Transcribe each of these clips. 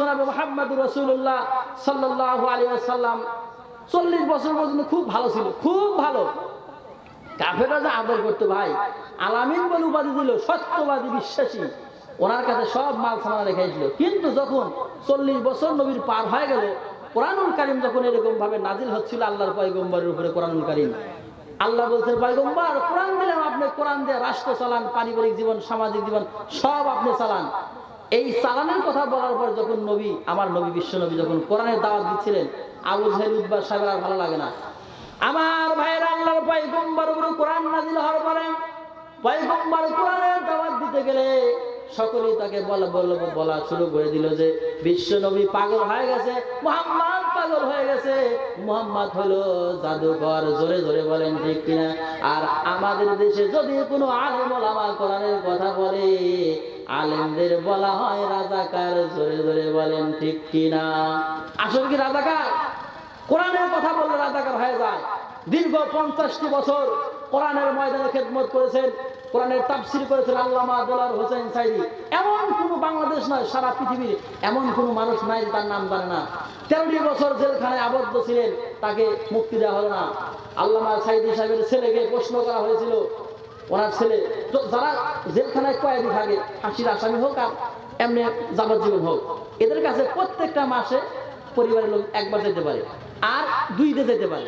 জনাব মোহাম্মদ রসুল্লাহ সাল্লাহ চল্লিশ বছর পর্যন্ত খুব ভালো ছিল, খুব ভালো। কাফেরা যে আদর করতো ভাই, আলামিন বলে উপাধি দিল, সত্যবাদী বিশ্বাসী। ওনার কাছে সব মাল সামানা রেখেছিল কিন্তু যখন চল্লিশ বছর নবীর পার হয়ে গেল, কোরআনুল কারিম যখন এরকম ভাবে নাজিল হচ্ছিল আল্লাহর পয়গম্বরের উপরে কোরআনুল কারিম, আল্লাহ বলছেন, পয়গম্বর, কোরআন দিলাম আপনি, কোরআন দিয়ে রাষ্ট্র চালান, পারিবারিক জীবন, সামাজিক জীবন, সব আপনি চালান। এই চালানের কথা বলার পর যখন নবী, আমার নবী বিশ্ব নবী যখন কোরআনের দাওয়াত দিচ্ছিলেন, আবু জাহেল উদ্বাস সাহেবের আর ভালো লাগে না। আমার ভাইয়ের আল্লাহর পয়গম্বর উপরে কোরআন নাজিল হওয়ার পরে পয়গম্বর কোরআনের দাওয়াত দিতে গেলে সকলেই তাকে বলা বলা বলা শুরু করে দিল যে, বিশ্ব নবী পাগল হয়ে গেছে, মোহাম্মদ পাগল হয়ে গেছে। মোহাম্মদ হলো জাদুকর, জোরে জোরে বলেন ঠিক কিনা? আর আমাদের দেশে যদি কোনো আলেম ওলামা কোরআনের কথা বলে আলেমদের বলা হয় রাজাকার, জোরে জোরে বলেন ঠিক কিনা? আসলে কি রাজাকার? কোরআনের কথা বললে রাজাকার হয়ে যায়। দীর্ঘ পঞ্চাশটি বছর কোরআনের ময়দানে খেদমত করেছেন, কোরআনের তাফসির করেছেন আল্লামা দোলার হোসেন সাইদি। এমন কোনো বাংলাদেশ নয়, সারা পৃথিবীর এমন কোনো মানুষ নাই তার নাম জানে না। তেরোটি বছর জেলখানায় আবদ্ধ ছিলেন, তাকে মুক্তি দেওয়া হলো না। আল্লামা সাইদি সাহেবের ছেলেকে প্রশ্ন করা হয়েছিল ওনার ছেলে। যারা জেলখানায় কয়েদি থাকে ফাঁসির আসামি হোক আর এমনি যাবজ্জীবন হোক, এদের কাছে প্রত্যেকটা মাসে পরিবারের লোক একবার যেতে পারে আর দুই যেতে পারে।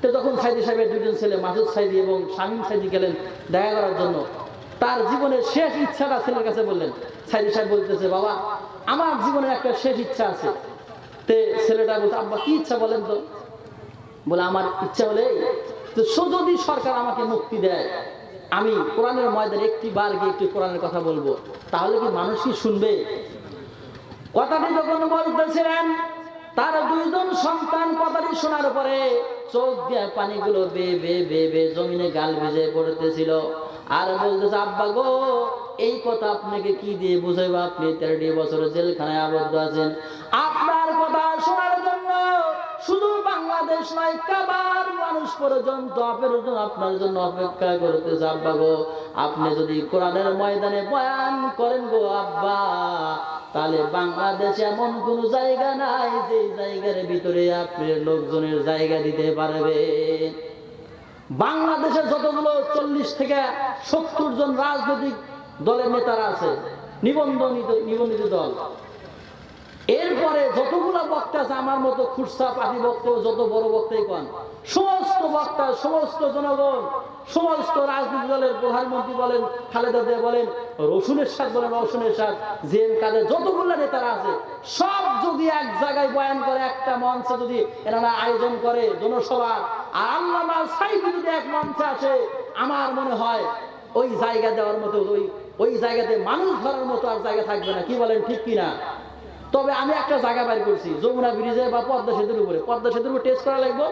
তো তখন সাইদি সাহেবের দুজন ছেলে মাসুদ সাইদি এবং শামীম সাইদি গেলেন দেখা করার জন্য, তার জীবনের শেষ ইচ্ছাটা ছেলের কাছে বললেন। সাইদি সাহেব বলতেছে, বাবা, আমার জীবনের একটা শেষ ইচ্ছা আছে। তে ছেলেটা বলতে আব্বা, কি ইচ্ছা বলেন তো? বলে, আমার ইচ্ছা হলে, তো যদি সরকার আমাকে মুক্তি দেয় আমি কোরআনের ময়দানে একটি বার গিয়ে একটি কোরআনের কথা বলব। তাহলে কি মানুষ কি শুনবে? কথাটি যখন বলতেছিলেন, তার দুইজন সন্তান কথাটি শোনার পরে চোখ দিয়ে পানিগুলো বে বে বে বে জমিনে গাল ভেজে পড়তেছিল। আর বলতেছে, আব্বা গো, এই কথা আপনাকে কি দিয়ে বুঝাইবো? আপনি তেরোটি বছর জেলখানায় আবদ্ধ আছেন। আপনার বাংলাদেশ নয় কাবার মানুষ পর্যন্ত আপনার জন্য অপেক্ষা করতে আব্বা গো আপনি যদি কোরআনের ময়দানে বয়ান করেন গো আব্বা, তাহলে বাংলাদেশে এমন কোন জায়গা নাই যে জায়গার ভিতরে আপনি লোকজনের জায়গা দিতে পারবে। বাংলাদেশে যতগুলো চল্লিশ থেকে সত্তর জন রাজনৈতিক দলের নেতারা আছে, নিবন্ধনিত, নিবন্ধিত দল এরপরে যতগুলো বক্তা আছে, আমার মতো খুরসা পাখি বক্তা, যত বড় বক্তাই কন। সমস্ত বক্তা, সমস্ত জনগণ, সমস্ত রাজনীতি দলের প্রধানমন্ত্রী বলেন, খালেদা জিয়া বলেন রসুনের সাথ বলেন রসুনের সাথ জে এম কাদের যতগুলো নেতারা আছে, সব যদি এক জায়গায় বয়ান করে, একটা মঞ্চে যদি এনারা আয়োজন করে জনসভা, আর আল্লাহ সাইদি যদি এক মঞ্চে আসে, আমার মনে হয় ওই জায়গা দেওয়ার মতো, ওই ওই জায়গাতে মানুষ ধরার মতো আর জায়গা থাকবে না। কি বলেন, ঠিক কিনা? তবে আমি একটা জায়গা বাইর করছি, যমুনা ব্রিজে বা পদ্মা সেতুর উপরে। পদ্মা সেতুর উপর টেস্ট করা লাগবে,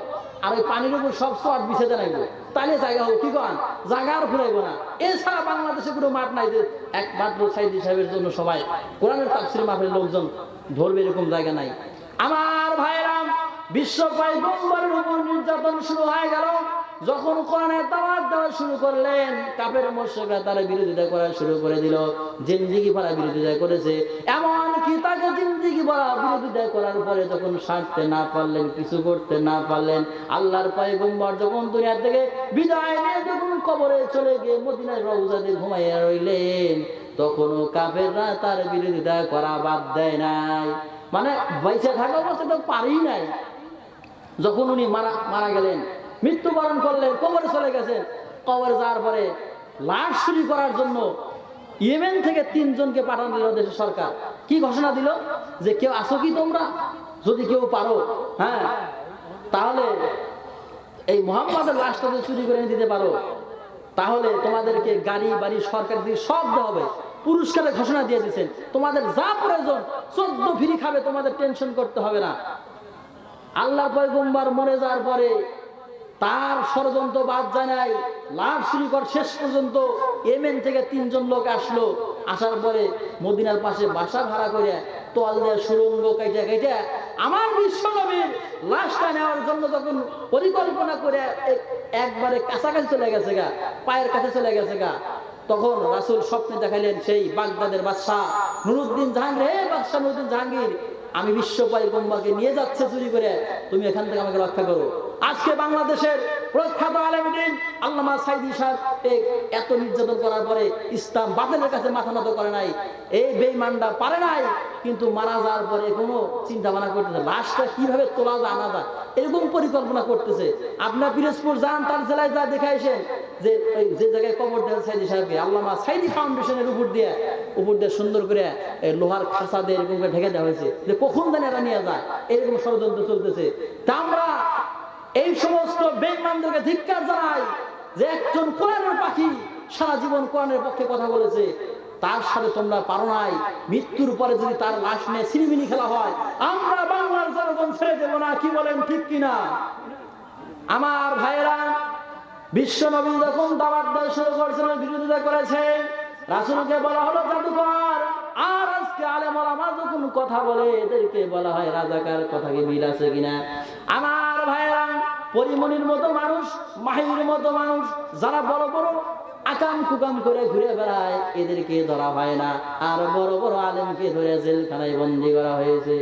আর ওই পানির উপর সব সব বিছেতে লাগবে তাহলে জায়গা হোক, কি কন? জায়গা আর ফুরাইবো না। এছাড়া বাংলাদেশে কোনো মাঠ নাই যে একমাত্র সাইদি সাহেবের জন্য সবাই কোরআনের তাফসির মাফের লোকজন ধরবে এরকম জায়গা নাই। আমার ভাইরাম বিশ্ব পয়গম্বরের উপর নির্যাতন শুরু হয়ে গেল। যখন কোরআনের দাওয়াত দেওয়া শুরু করলেন কাপের মোর্শেকরা তারা বিরোধিতা করা শুরু করে দিল। জিন্দিগি ভরা বিরোধিতা করেছে। এমন তাকে জিন্দিগি ভরা বিরোধিতা করার পরে যখন সারতে না পারলেন, কিছু করতে না পারলেন, আল্লাহর পয়গম্বর যখন দুনিয়া থেকে বিদায় নিয়ে যখন কবরে চলে গিয়ে মদিনার রৌজাতে ঘুমাইয়া রইলেন, তখনও কাফেররা তার বিরোধিতা করা বাদ দেয় নাই। মানে বাইসে থাকা অবস্থা তো পারি নাই। যখন উনি মারা মারা গেলেন, মৃত্যুবরণ করলেন, কবরে চলে গেছেন, কবরে যাওয়ার পরে লাশ চুরি করার জন্য ইয়েমেন থেকে তিনজনকে পাঠানো দিল দেশের সরকার। কি ঘোষণা দিল? যে কেউ আসো কি তোমরা? যদি কেউ পারো হ্যাঁ? তাহলে এই মোহাম্মদের লাশটা যদি চুরি করে দিতে পারো, তাহলে তোমাদেরকে গাড়ি, বাড়ি, সরকার দিয়ে সব দেওয়া হবে। পুরস্কারের ঘোষণা দিয়ে দিচ্ছেন তোমাদের যা প্রয়োজন, চোদ্দ ফ্রি খাবে, তোমাদের টেনশন করতে হবে না। আল্লাহ পয়গম্বর মরে যাওয়ার পরে তার ষড়যন্ত্র বাদ জানাই লাভ চুরি কর শেষ পর্যন্ত এমেন থেকে তিনজন লোক আসলো। আসার পরে মদিনার পাশে বাসা ভাড়া করে তল দিয়ে সুরঙ্গ কাইটা কাইটা আমার বিশ্বনবীর লাশটা নেওয়ার জন্য যখন পরিকল্পনা করে একবারে কাছাকাছি চলে গেছে গা, পায়ের কাছে চলে গেছে গা, তখন রাসূল স্বপ্নে দেখাইলেন সেই বাগদাদের বাদশাহ নুরুদ্দিন জাহাঙ্গীর। হে বাদশাহ নুরুদ্দিন জাহাঙ্গীর আমি বিশ্ব পয়গম্বরকে নিয়ে যাচ্ছে চুরি করে। তুমি এখান থেকে আমাকে রক্ষা করো। আজকে বাংলাদেশের প্রখ্যাত আলমদিন আল্লামা সাইদি সাহেব এত নির্যাতন করার পরে ইসলাম বাতিলের কাছে মাথা নত করে নাই। এই বেইমানটা পারে নাই, কিন্তু মারা যাওয়ার পরে কোনো চিন্তা ভাবনা করতেছে লাশটা কীভাবে তোলা যায়, আনা যায়, এরকম পরিকল্পনা করতেছে। আপনার পিরোজপুর যান, তার জেলায় যা দেখে আসেন যে, ওই যে জায়গায় কবর দেন সাইদি সাহেবকে, আল্লামা সাইদি ফাউন্ডেশনের উপর দিয়ে উপর দিয়ে সুন্দর করে লোহার দিয়ে এরকম করে ঢেকে দেওয়া হয়েছে। যে কখন জানি এরা নিয়ে যায়? এরকম ষড়যন্ত্র চলতেছে। তা আমরা এই সমস্ত ধিক্কার জানাই যে একজন কোরআনের পাখি সারা জীবন কোরআনের পক্ষে কথা বলেছে। তার সাথে তোমরা পারো নাই। মৃত্যুর পরে যদি তার লাশ নিয়ে সিনেমিনি খেলা হয়, আমরা বাংলার জনগণ ছেড়ে দেবো না, কি বলেন, ঠিক কিনা? আমার ভাইয়েরা বিশ্ব নবী যখন দাওয়াত দেওয়া শুরু করেছিলেন, বিরোধিতা করেছে রাসুলকে বলা হলো জাদুকর। আর আজকে আলেম আমার যখন কথা বলে, এদেরকে বলা হয় রাজাকার, কথা কি মিল আছে কিনা? আমার ভাইয়েরা পরিমণির মতো মানুষ, মাহির মতো মানুষ, যারা বড় বড় আকাম কুকাম করে ঘুরে বেড়ায়, এদেরকে ধরা হয় না। আর বড় বড় আলেমকে ধরে জেলখানায় বন্দি করা হয়েছে।